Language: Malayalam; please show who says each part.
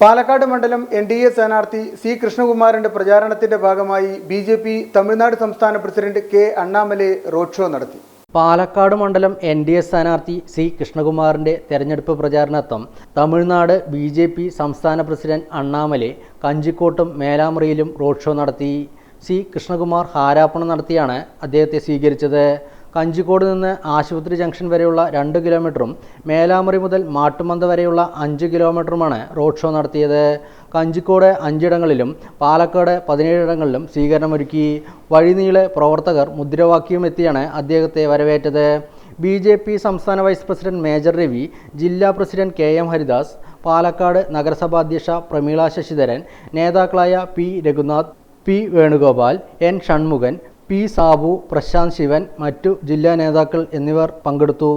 Speaker 1: Palakkad മണ്ഡലം എൻ ഡി എ സ്ഥാനാർത്ഥി സി കൃഷ്ണകുമാറിന്റെ പ്രചാരണത്തിന്റെ ഭാഗമായി ബി ജെ പി തമിഴ്നാട് സംസ്ഥാന president K Annamalai road show നടത്തി.
Speaker 2: പാലക്കാട് മണ്ഡലം എൻ ഡി എ സ്ഥാനാർത്ഥി സി കൃഷ്ണകുമാറിന്റെ തെരഞ്ഞെടുപ്പ് പ്രചാരണത്വം തമിഴ്നാട് ബി ജെ പി സംസ്ഥാന പ്രസിഡന്റ് അണ്ണാമലെ കഞ്ചിക്കോട്ടും മേലാമുറിയിലും റോഡ് ഷോ നടത്തി. സി കൃഷ്ണകുമാർ ഹാരാപ്പണം നടത്തിയാണ് അദ്ദേഹത്തെ സ്വീകരിച്ചത്. കഞ്ചിക്കോട് നിന്ന് ആശുപത്രി ജംഗ്ഷൻ വരെയുള്ള രണ്ട് കിലോമീറ്ററും മേലാമുറി മുതൽ മാട്ടുമന്ത വരെയുള്ള അഞ്ച് കിലോമീറ്ററുമാണ് റോഡ് ഷോ നടത്തിയത്. കഞ്ചിക്കോട് അഞ്ചിടങ്ങളിലും പാലക്കാട് പതിനേഴിടങ്ങളിലും സ്വീകരണമൊരുക്കി. വഴിനീളെ പ്രവർത്തകർ മുദ്രാവാക്യം എത്തിയാണ് അദ്ദേഹത്തെ വരവേറ്റത്. ബി ജെ പി സംസ്ഥാന വൈസ് പ്രസിഡന്റ് മേജർ രവി ജില്ലാ president K M Haridas Palakkad നഗരസഭാ അധ്യക്ഷ പ്രമീള ശശിധരൻ നേതാക്കളായ P Raghunath P Venugopal N Shanmughan P Sabu Prasanth Sivan മറ്റു ജില്ലാ നേതാക്കൾ എന്നിവർ പങ്കെടുത്തു.